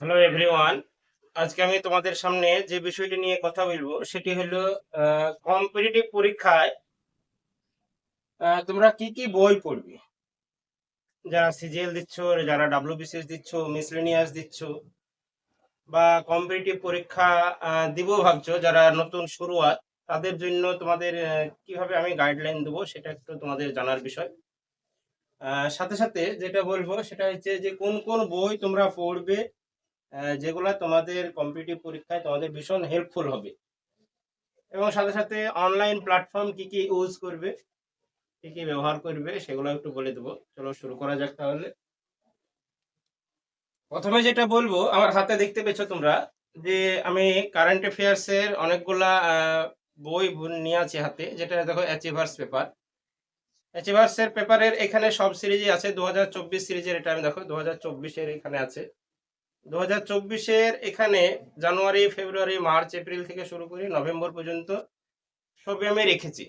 Hello everyone আজকে আমি তোমাদের সামনে যে বিষয়টি নিয়ে কথা বলব, সেটি হলো কম্পিটিটিভ পরীক্ষায় তোমরা কি কি বই পড়বে? যারা সিজিএল দিচ্ছ, যারা ডাব্লিউবিসিএস দিচ্ছ মিসলেনিয়াস দিচ্ছ, বা কম্পিটিটিভ পরীক্ষা দিব ভাবছ, যারা নতুন শুরুয়াত, তাদের জন্য তোমাদের কীভাবে আমি গাইডলাইন দেবো, সেটা একটু তোমাদের জানার বিষয়। সাথে সাথে যেটা বলব, সেটা হচ্ছে যে কোন কোন বই তোমরা পড়বে যেগুলা তোমাদের কম্পিটিটিভ পরীক্ষায় তোমাদের ভীষণ হেল্পফুল হবে। এবং সাথে সাথে অনলাইন প্ল্যাটফর্ম কি কি ইউজ করবে, কি কি ব্যবহার করবে সেগুলো একটু বলে দেবো। চলো শুরু করা যাক তাহলে। প্রথমে যেটা বলব, আমার হাতে দেখতে পেছো তোমরা যে আমি কারেন্ট অ্যাফেয়ার্স এর অনেকগুলা বই নিয়ে আছি হাতে, যেটা দেখো অ্যাচিভার্স পেপার অ্যাচিভার্স এর পেপারের এখানে সব সিরিজই আছে। দু হাজার চব্বিশ সিরিজের এটা আমি দেখো, দু হাজার চব্বিশের এখানে আছে। দু হাজার চব্বিশের এখানে জানুয়ারি, ফেব্রুয়ারি, মার্চ, এপ্রিল থেকে শুরু করে নভেম্বর পর্যন্ত সবই আমি রেখেছি।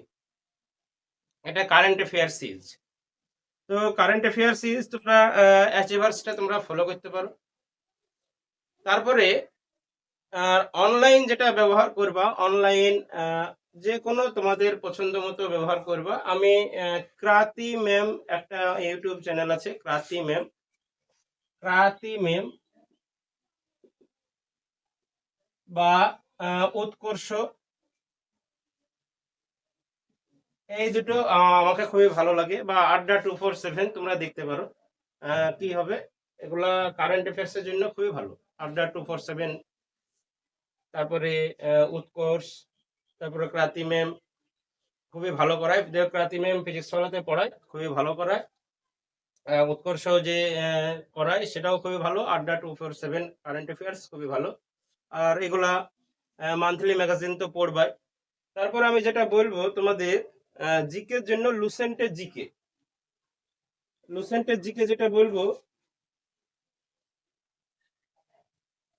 এটা কারেন্ট অ্যাফেয়ার সিরিজ তো কারেন্ট অ্যাফেয়ার সিরিজ তোমরা অ্যাচিভার্সটা তোমরা ফলো করতে পারো। তারপরে আর অনলাইন যেটা ব্যবহার করবা অনলাইন যে কোনো তোমাদের পছন্দ মতো ব্যবহার করবা। আমি ক্রাতি ম্যাম একটা ইউটিউব চ্যানেল আছে, ক্রাতি ম্যাম। ক্রাতি ম্যাম বা উৎকর্ষ। এই দুটো আমাকে খুবই ভালো লাগে। বা, আড্ডা টু ফোর সেভেন তোমরা দেখতে পারো। কি হবে? এগুলা কারেন্ট অ্যাফেয়ার্স এর জন্য খুবই ভালো। আড্ডা টু ফোর সেভেন তারপরে উৎকর্ষ, তারপরে ক্রাতি ম্যাম খুবই ভালো করায়। ক্রাতি ম্যাম ফিজিক্স পড়াতে পড়ায়, খুবই ভালো করায়। উৎকর্ষ যে করায়, সেটাও খুবই ভালো। Adda two four seven current affairs খুবই ভালো। আর এগুলা মান্থলি ম্যাগাজিন তো পড়বাই। তারপর আমি যেটা বলব তোমাদের জিকের জন্য লুসেন্টের জিকে লুসেন্টের জিকে যেটা বলব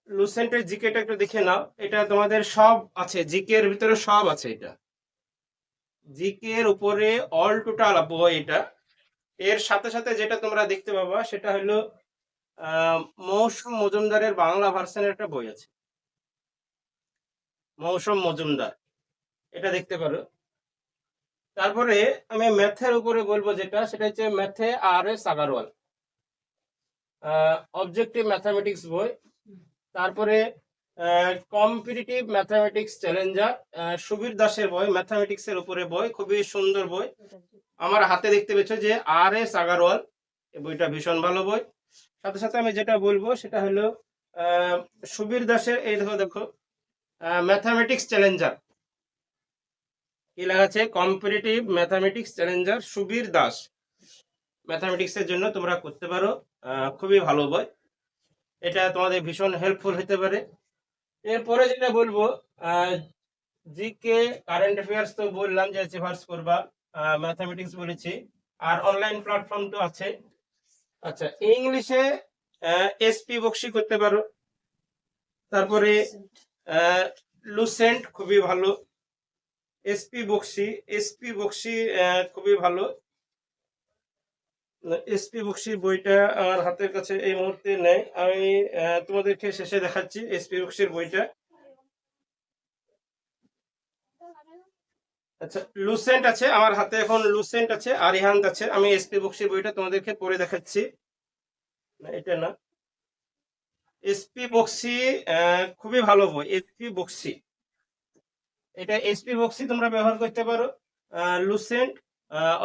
লুসেন্টের জিকেটা একটু দেখে নাও। এটা তোমাদের সব আছে জিকের ভিতরে সব আছে এটা। জিকের উপরে অল টোটাল বই এটা। এর সাথে সাথে যেটা তোমরা দেখতে পাবা, সেটা হলো মৌসুম মজুমদারের বাংলা ভার্সনের একটা বই আছে। মৌসুম মজুমদার। এটা দেখতে পারো। তারপরে আমি ম্যাথের উপরে বলব যেটা, সেটা হচ্ছে ম্যাথে R S Aggarwal. Objective mathematics বই। তারপরে কম্পিটিটিভ ম্যাথামেটিক্স চ্যালেঞ্জার সুবীর দাসের বই ম্যাথামেটিক্স এর উপরে বই, খুবই সুন্দর বই। আমার হাতে দেখতে পেয়েছ যে আর এস আগারওয়াল, এই বইটা ভীষণ ভালো বই। সাথে সাথে আমি যেটা বলব, সেটা হলো সুবীর দাসের, এই দেখো দেখো ম্যাথামেটিক্স চ্যালেঞ্জার কি লেখা আছে competitive mathematics challenger Subir Das. Mathematics এর জন্য তোমরা করতে পারো। খুবই ভালো বই। এটা তোমাদের ভীষণ হেল্পফুল হতে পারে। এরপরে যেটা বলব জিকে কারেন্ট অ্যাফেয়ার্স তো বললাম যে চেভার্স করবা। ম্যাথামেটিক্স বলেছি। আর অনলাইন প্ল্যাটফর্ম তো আছে। আচ্ছা ইংলিশে এসপি বক্সি করতে পারো। তারপরে লুসেন্ট খুবই ভালো। এসপি বক্সি এসপি বক্সি খুবই ভালো। এসপি বক্সির বইটা আমার হাতের কাছে এই মুহূর্তে নেই। আমি তোমাদেরকে শেষে দেখাচ্ছি এসপি বক্সির বইটা। আচ্ছা লুসেন্ট আছে আমার হাতে এখন, লুসেন্ট আছে, আরিহান্ত আছে। আমি এসপি বক্সির বইটা তোমাদেরকে পড়ে দেখাচ্ছি। না, এটা না। এসপি বক্সি খুবই ভালো বই এসপি বক্সি এটা এসপি বক্সি তোমরা ব্যবহার করতে পারো লুসেন্ট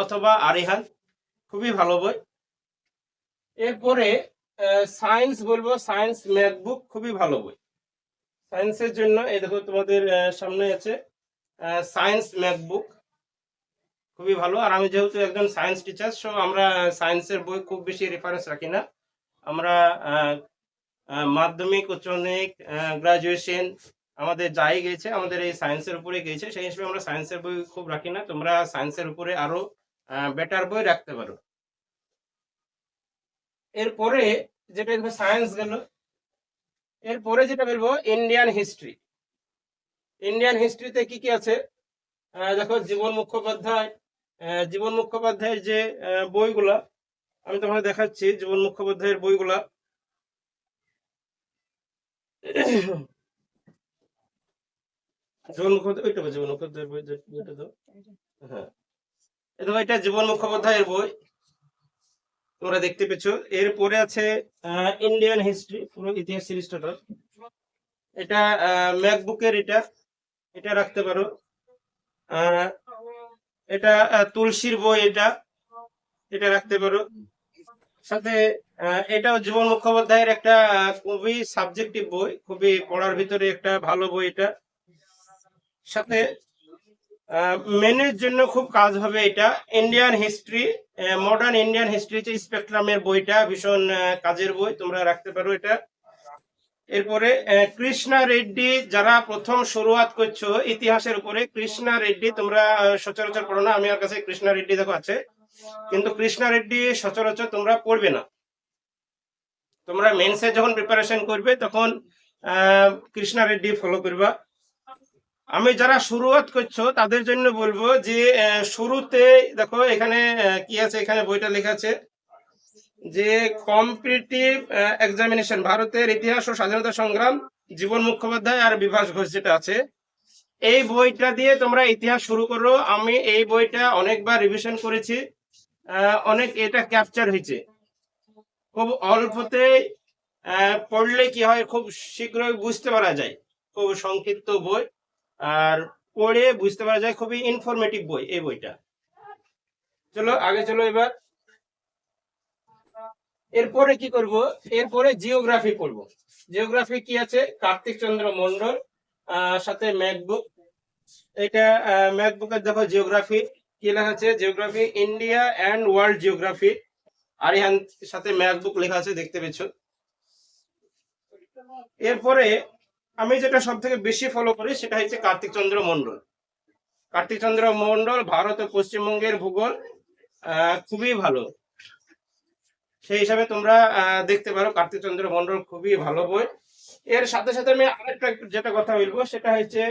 অথবা আরিহান খুবই ভালো বই। এরপরে সায়েন্স বলব সায়েন্স ম্যাথবুক খুবই ভালো বই। সায়েন্সের জন্য, এই দেখো তোমাদের সামনে আছে সায়েন্স ম্যাথবুক খুবই ভালো। আর আমি যেহেতু একজন সায়েন্স টিচার সো আমরা সায়েন্সের বই খুব বেশি রেফারেন্স রাখি না। আমরা মাধ্যমিক, উচ্চ মাধ্যমিক গ্রাজুয়েশন আমাদের যাই গেছে, আমাদের এই সায়েন্সের উপরে গেছে, সেই হিসেবে আমরা সায়েন্সের বই খুব রাখি না, তোমরা সায়েন্সের উপরে আরও বেটার বই রাখতে পারো। এরপরে যেটা সায়েন্স গেল, এরপরে যেটা বলব ইন্ডিয়ান হিস্ট্রি ইন্ডিয়ান হিস্ট্রিতে কি কি আছে? দেখো জীবন মুখোপাধ্যায় জীবন মুখোপাধ্যায়ের যে বইগুলা, আমি তোমাকে দেখাচ্ছি, জীবন মুখোপাধ্যায়ের বইগুলা। জীবন মুখোপাধ্যায়ের বই হ্যাঁ। এটা জীবন মুখোপাধ্যায়ের বই। তোমরা দেখতে পেছো এরপরে আছে ইন্ডিয়ান হিস্ট্রি পুরো ইতিহাস সিরিজটা। এটা ম্যাকবুকের এটা। এটা রাখতে পারো। এটা তুলসীর বই এটা। এটা রাখতে পারো। সাথে এটাও জীবন মুখোপাধ্যায়ের একটা খুবই সাবজেক্টিভ বই, খুবই পড়ার ভিতরে একটা ভালো বই এটা। সাথে মেনের জন্য খুব কাজ হবে এটা। Indian history modern Indian history যে স্পেকট্রামের বইটা, ভীষণ কাজের বই, তোমরা রাখতে পারো এটা। এরপরে কৃষ্ণা রেড্ডি যারা প্রথম শুরুয়াত করছ, ইতিহাসের উপরে, কৃষ্ণা রেড্ডি তোমরা সচরাচর পড়ো না, আমি আর কাছে কৃষ্ণা রেড্ডি দেখো আছে। কিন্তু কৃষ্ণা রেড্ডি সচরাচর তোমরা পড়বে না। তোমরা মেন্সে যখন প্রিপারেশন করবে, তখন কৃষ্ণা রেড্ডি ফলো করবা। আমি যারা শুরুয়াত করছ, তাদের জন্য বলব যে শুরুতে দেখো এখানে কি আছে? এখানে বইটা লেখা আছে যে কম্পিটিটিভ এক্সামিনেশন ভারতের ইতিহাস ও স্বাধীনতা সংগ্রাম, জীবন মুখোপাধ্যায় আর বিভাস ঘোষ যেটা আছে। এই বইটা দিয়ে তোমরা ইতিহাস শুরু করো। আমি এই বইটা অনেকবার রিভিশন করেছি। অনেক এটা ক্যাপচার হয়েছে। খুব অল্পতে পড়লে কি হয়, খুব শীঘ্রই বুঝতে পারা যায়। খুব সংক্ষিপ্ত বই, আর পড়ে বুঝতে পারা যায়, খুবই ইনফরমেটিভ বই এই বইটা। চলো, আগে চলো এবার। এরপরে কি করব? এরপরে জিওগ্রাফি পড়ব। জিওগ্রাফি কি আছে? কার্তিক চন্দ্র মন্ডল সাথে ম্যাকবুক এটা ম্যাকবুকের দেখো জিওগ্রাফি কি লেখা আছে? Geography India and world geography আর এখান সাথে ম্যাকবুক লেখা আছে, দেখতে পেছো এরপরে আমি যেটা সব থেকে বেশি ফলো করি, সেটা হচ্ছে কার্তিক চন্দ্র মন্ডল কার্তিক চন্দ্র মন্ডল ভারত ও পশ্চিমবঙ্গের ভূগোল খুবই ভালো। সেই হিসাবে তোমরা দেখতে পারো কার্তিক চন্দ্র মন্ডল খুবই ভালো বই। এর সাথে সাথে আমি আরেকটা যেটা কথা বলব, সেটা হচ্ছে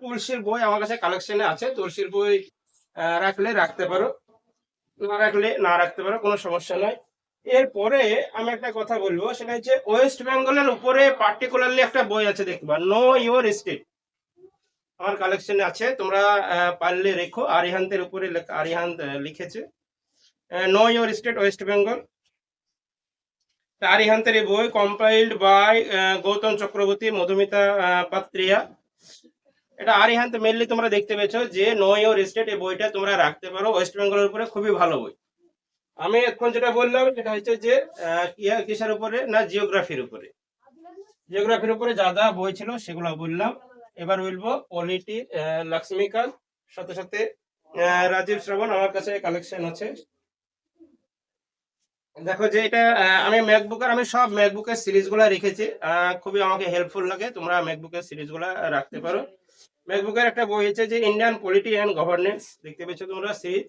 তুলসীর বই আমার কাছে কালেকশনে আছে। তুলসীর বই রাখলে রাখতে পারো, না রাখলে না রাখতে পারো, কোনো সমস্যা নয় এরপরে আমি একটা কথা বলব, সেটা হচ্ছে ওয়েস্ট বেঙ্গলের উপরে পার্টিকুলারলি একটা বই আছে দেখবা নো ইওর স্টেট আমার কালেকশনে আছে, তোমরা পারলে রেখো। আরিহান্তের উপরে আরিহান্ত লিখেছে। Know your state West Bengal আরিহান্তের এই বই কম্পাইল্ড বাই গৌতম চক্রবর্তী, মধুমিতা পাত্রিয়া। এটা আর আরিহান্ত মেনলি তোমরা দেখতে পেয়েছ যে নো ইওর স্টেট এই বইটা তোমরা রাখতে পারো। ওয়েস্ট বেঙ্গলের উপরে খুবই ভালো বই। আমি এখন যেটা বললাম, সেটা হচ্ছে যে কিসের উপরে না জিওগ্রাফির উপরে। জিওগ্রাফির উপরে যা যা বই ছিল, সেগুলো বললাম। এবার বলব পলিটি লক্ষ্মীকান্ত, সাথে সাথে রাজীব শ্রবণ, আমার কাছে কালেকশন আছে। দেখো যে এটা আমি ম্যাকবুকের আমি সব ম্যাকবুকের সিরিজগুলো রেখেছি। খুবই আমাকে হেল্পফুল লাগে, তোমরা ম্যাকবুকের সিরিজগুলো রাখতে পারো। ম্যাকবুকের একটা বই হচ্ছে যে ইন্ডিয়ান পলিটি অ্যান্ড গভর্নেন্স দেখতে পেয়েছ তোমরা সিরিজ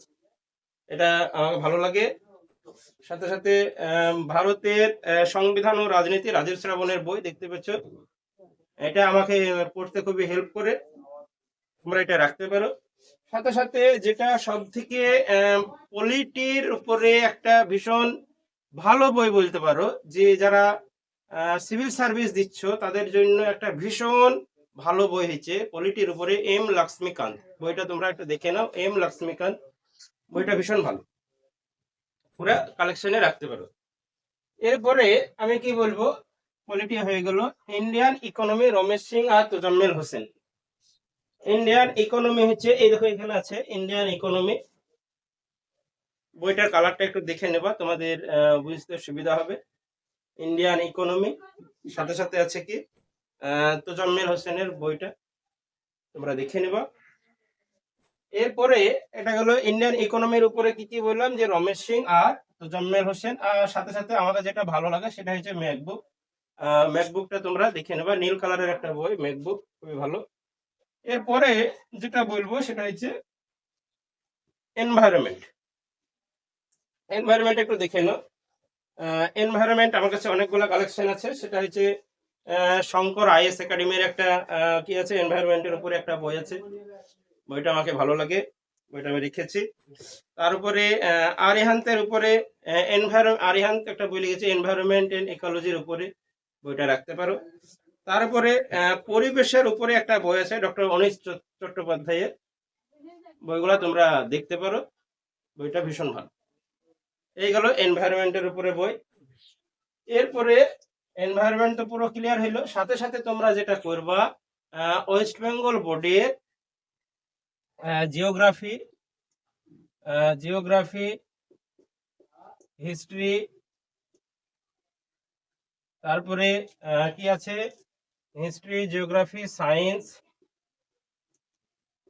এটা আমাকে ভালো লাগে। সাথে সাথে ভারতের সংবিধান ও রাজনীতি, রাজীব শ্রাবণের বই দেখতে পেয়েছ। এটা আমাকে পড়তে খুবই হেল্প করে। তোমরা এটা রাখতে পারো। সাথে সাথে যেটা সব থেকে পলিটির উপরে একটা ভীষণ ভালো বই বলতে পারো, যে যারা সিভিল সার্ভিস দিচ্ছ, তাদের জন্য একটা ভীষণ ভালো বই হয়েছে পলিটির উপরে এম লক্ষ্মীকান্ত বইটা তোমরা একটু দেখে নাও এম লক্ষ্মীকান্ত বইটা ভীষণ ভালো। পুরো কালেকশনে রাখতে পারো। এরপরে আমি কি বলব? পলিটি হয়ে গেল। ইন্ডিয়ান ইকোনমি রমেশ সিং আর তোজাম্মেল হোসেন। ইন্ডিয়ান ইকোনমি হচ্ছে, এই দেখো এখানে আছে ইন্ডিয়ান ইকোনমি বইটার কালারটা একটু দেখে নেবা, তোমাদের বুঝতে সুবিধা হবে। ইন্ডিয়ান ইকোনমি সাথে সাথে আছে কি? তোজাম্মেল হোসেনের বইটা। তোমরা দেখে নেবা। এরপরে এটা হলো ইন্ডিয়ান ইকোনমির উপরে কি কি বললাম, যে রমেশ সিং আর তোজাম্মেল হোসেন। আর সাথে সাথে আমাকে যেটা ভালো লাগে সেটা হচ্ছে ম্যাকবুক ম্যাকবুকটা তোমরা দেখে নেবা। নীল কালারের একটা বই ম্যাকবুক খুবই ভালো। এরপরে যেটা বলব সেটা হচ্ছে এনভায়রনমেন্ট এনভায়রনমেন্ট একটু দেখে নাও। এনভায়রনমেন্ট আমার কাছে অনেকগুলো কালেকশন আছে। সেটা হচ্ছে শঙ্কর আইএস একাডেমির একটা কি আছে এনভায়রনমেন্টের উপরে একটা বই আছে। বইটা আমাকে ভালো লাগে, বইটা আমি রেখেছি। তার উপরে আরিহান্তের উপরে এনভায়রন আরিহান্ত একটা বই লিখেছে এনভায়রনমেন্ট এন্ড ইকোলজির উপরে। বইটা রাখতে পারো। তারপরে পরিবেশের উপরে একটা বই আছে, ডক্টর অনিশ চট্টোপাধ্যায়ের। বইগুলা তোমরা দেখতে পারো। বইটা ভীষণ ভালো। এই গেল এনভায়রনমেন্টের উপরে বই। এরপরে এনভায়রনমেন্ট তো পুরো ক্লিয়ার হইল। সাথে সাথে তোমরা যেটা করবা ওয়েস্ট বেঙ্গল বোর্ডের জিওগ্রাফি জিওগ্রাফি হিস্ট্রি তারপরে কি আছে? হিস্ট্রি জিওগ্রাফি সায়েন্স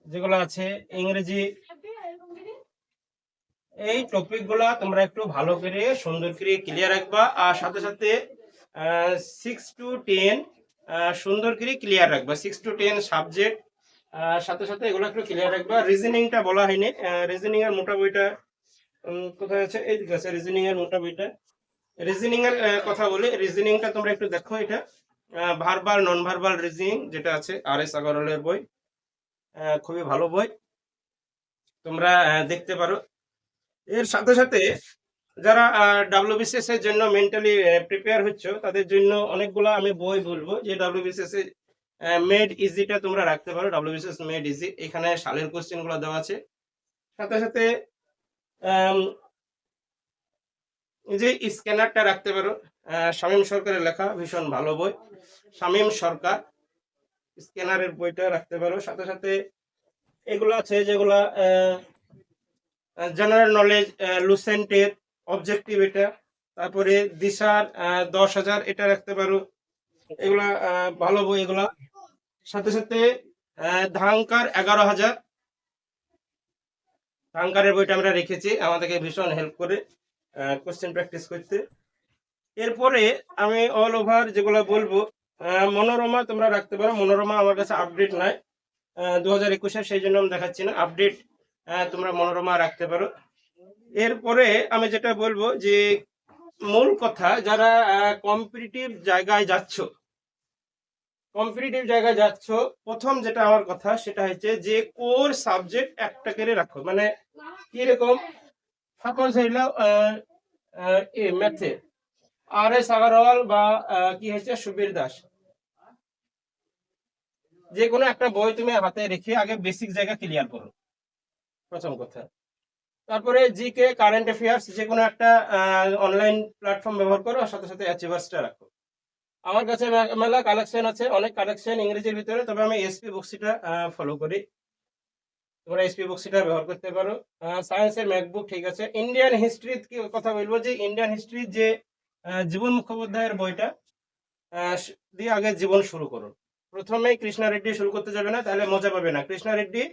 যেগুলো আছে, ইংরেজি, এই টপিকগুলা তোমরা একটু ভালো করে সুন্দর করে ক্লিয়ার রাখবা। আর সাথে সাথে সিক্স টু টেন সুন্দর করে ক্লিয়ার রাখবা। সিক্স টু টেন সাবজেক্ট সাথে সাথে এগুলো একটু ক্লিয়ার রাখবা। রিজনিংটা বলা হয়নি। রিজনিং এর মোটা বইটা কোথায় আছে? এই দিকে আছে রিজনিং মোটা বইটা। রিজনিং কথা বলি। রিজনিংটা তোমরা একটু দেখো এটা। ভার্বাল নন ভার্বাল রিজনিং যেটা আছে আর এস আগরওয়ালের বই। খুবই ভালো বই। তোমরা দেখতে পারো। এর সাথে সাথে যারা ডাব্লিউবিসিএস এর জন্য মেন্টালি প্রিপেয়ার হচ্ছ, তাদের জন্য অনেকগুলো আমি বই বলব, যে ডাব্লিউবিসিএস মেড ইজিটা তোমরা রাখতে পারো। ডাব্লিউবিসিএস মেড ইজি এখানে সালের কোশ্চেনগুলো দেওয়া আছে। সাথে সাথে যে স্ক্যানারটা রাখতে পারো। শামীম সরকারের লেখা, ভীষণ ভালো বই। শামীম সরকার স্ক্যানারের বইটা রাখতে পারো। সাথে সাথে এগুলো আছে যেগুলা জেনারেল নলেজ লুসেন্টের অবজেক্টিভ এটা। তারপরে দিশার দশ হাজার এটা রাখতে পারো। এগুলা ভালো বই এগুলা। সাথে সাথে ধাঙ্কার এগারো হাজার। ধাঙ্কারের বইটা আমরা রেখেছি আমাদেরকে ভীষণ হেল্প করে কোশ্চেন প্র্যাকটিস করতে। এরপরে আমি অল ওভার যেগুলো বলব আহ, মনোরমা তোমরা রাখতে পারো। মনোরমা আমার কাছে আপডেট নাই দু হাজার একুশের সেই জন্য আমি দেখাচ্ছি না। আপডেট তোমরা মনোরমা রাখতে পারো। এরপরে আমি যেটা বলব যে মূল কথা, যারা কম্পিটিটিভ জায়গায় যাচ্ছ কম্পিটিটিভ জায়গায় যাচ্ছ, প্রথম যেটা আমার কথা সেটা হচ্ছে যে কোর সাবজেক্ট একটা করে রাখো। মানে কীরকম? সাপোজ হইল ম্যাথে আর এস আগারওয়াল বা কি হয়েছে সুবীর দাস যে কোনো একটা বই তুমি হাতে রেখে আগে বেসিক জায়গা ক্লিয়ার করো। প্রথম কথা। তারপরে জিকে কারেন্ট অ্যাফেয়ার্স যে কোনো একটা অনলাইন প্ল্যাটফর্ম ব্যবহার করো সাথে সাথে অ্যাচিভার্সটা রাখো। আমার কাছে মেলা কালেকশন আছে, অনেক কালেকশন ইংরেজির ভিতরে, তবে আমি এসপি বুকসিটা ফলো করি। তোমরা এসপি বুকসিটা ব্যবহার করতে পারো। সায়েন্সের ম্যাকবুক ঠিক আছে। ইন্ডিয়ান হিস্ট্রি কি কথা বলব যে ইন্ডিয়ান হিস্ট্রি যে জীবন মুখোপাধ্যায়ের বইটা দিয়ে আগে জীবন শুরু করুন প্রথমেই কৃষ্ণা রেড্ডি শুরু করতে যাবে না, তাহলে মজা পাবে না। কৃষ্ণা রেড্ডি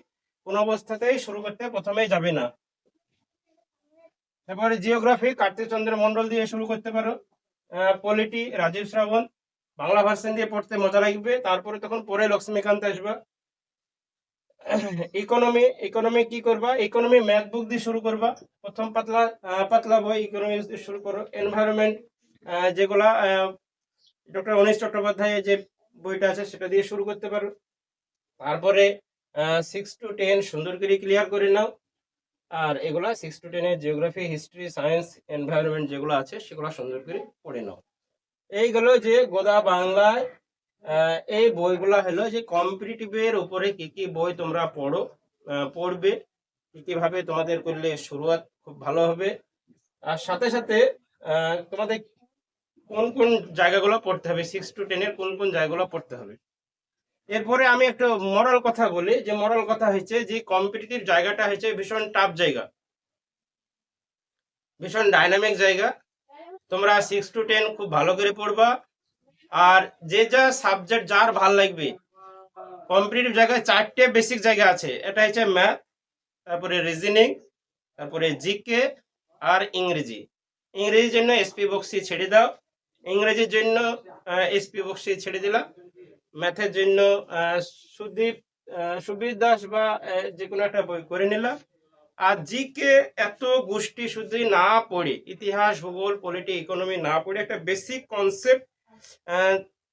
কোনো অবস্থাতেই শুরু করতে প্রথমেই যাবে না। তারপরে জিওগ্রাফি কার্তিক চন্দ্র মন্ডল দিয়ে শুরু করতে পারো। পলিটি রাজীব শ্রাবণ, বাংলা ভার্সন দিয়ে পড়তে মজা লাগবে। তারপরে তখন পরে লক্ষ্মীকান্ত আসবা। ইকোনমি ইকোনমি কি করবা? ইকোনমি ম্যাথ বুক দিয়ে শুরু করবা। প্রথম পাতলা পাতলা বই ইকোনমি দিয়ে শুরু করো। এনভায়রনমেন্ট যেগুলা ডক্টর অনিশ চট্টোপাধ্যায়ের যে বইটা আছে সেটা দিয়ে শুরু করতে পারো। তারপরে সিক্স টু টেন সুন্দর করে ক্লিয়ার করে নাও। আর এগুলা সিক্স টু টেনের জিওগ্রাফি হিস্ট্রি সায়েন্স এনভায়রনমেন্ট যেগুলো আছে, সেগুলো সুন্দর করে পড়ে নাও। এইগুলো যে গোদা বাংলায় এই বইগুলা হলো যে কম্পিটিটিভের উপরে কি কি বই তোমরা পড়ো পড়বে, কি কীভাবে তোমাদের করলে শুরুয়াত খুব ভালো হবে। আর সাথে সাথে তোমাদের কোন কোন জায়গাগুলো পড়তে হবে সিক্স টু টেনের কোন কোন জায়গাগুলো পড়তে হবে? এরপরে আমি একটা মরাল কথা বলি। যে মরাল কথা হচ্ছে যে কম্পিটিটিভ জায়গাটা হচ্ছে ভীষণ টাফ জায়গা। ভীষণ ডাইনামিক জায়গা। তোমরা সিক্স টু টেন খুব ভালো করে পড়বা। আর যে যা সাবজেক্ট যার ভালো লাগবে। কম্পিটিটিভ জায়গায় চারটে বেসিক জায়গা আছে। এটা হচ্ছে ম্যাথ তারপরে রিজনিং তারপরে জিকে আর ইংরেজি। ইংরেজির জন্য এসপি বক্সি ছেড়ে দাও। ইংরেজির জন্য এসপি বক্সি ছেড়ে দিলাম। ম্যাথের জন্য সুদীপ সুবীর দাস বা যে কোনো একটা বই করে নিলাম আর জিকে এত গোষ্ঠী শুধু না পড়ে, ইতিহাস, ভূগোল পলিটি ইকোনমি না পড়ে, একটা বেসিক কনসেপ্ট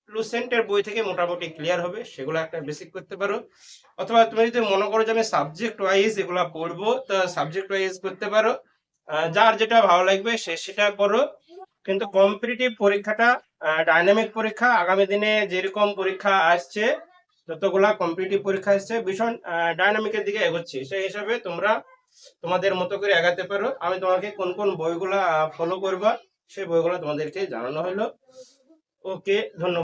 লুসেন্টের বই থেকে মোটামুটি ক্লিয়ার হবে, সেগুলো একটা বেসিক করতে পারো। অথবা তুমি যদি মনে করো যে আমি সাবজেক্ট ওয়াইজ এগুলো পড়ব, তা সাবজেক্ট ওয়াইজ করতে পারো। যার যেটা ভালো লাগবে সে সেটা করো। কিন্তু কম্পিটিটিভ পরীক্ষাটা ডাইনামিক পরীক্ষা, আগামী দিনে যেরকম পরীক্ষা আসছে, যতগুলা কম্পিটিটিভ পরীক্ষা আসছে, ভীষণ ডাইনামিকের দিকে এগোচ্ছি। সেই হিসাবে তোমরা তোমাদের মতো করে এগাতে পারো। আমি তোমাকে কোন কোন বইগুলা ফলো করবা, সেই বইগুলো তোমাদেরকে জানানো হলো। ওকে ধন্যবাদ।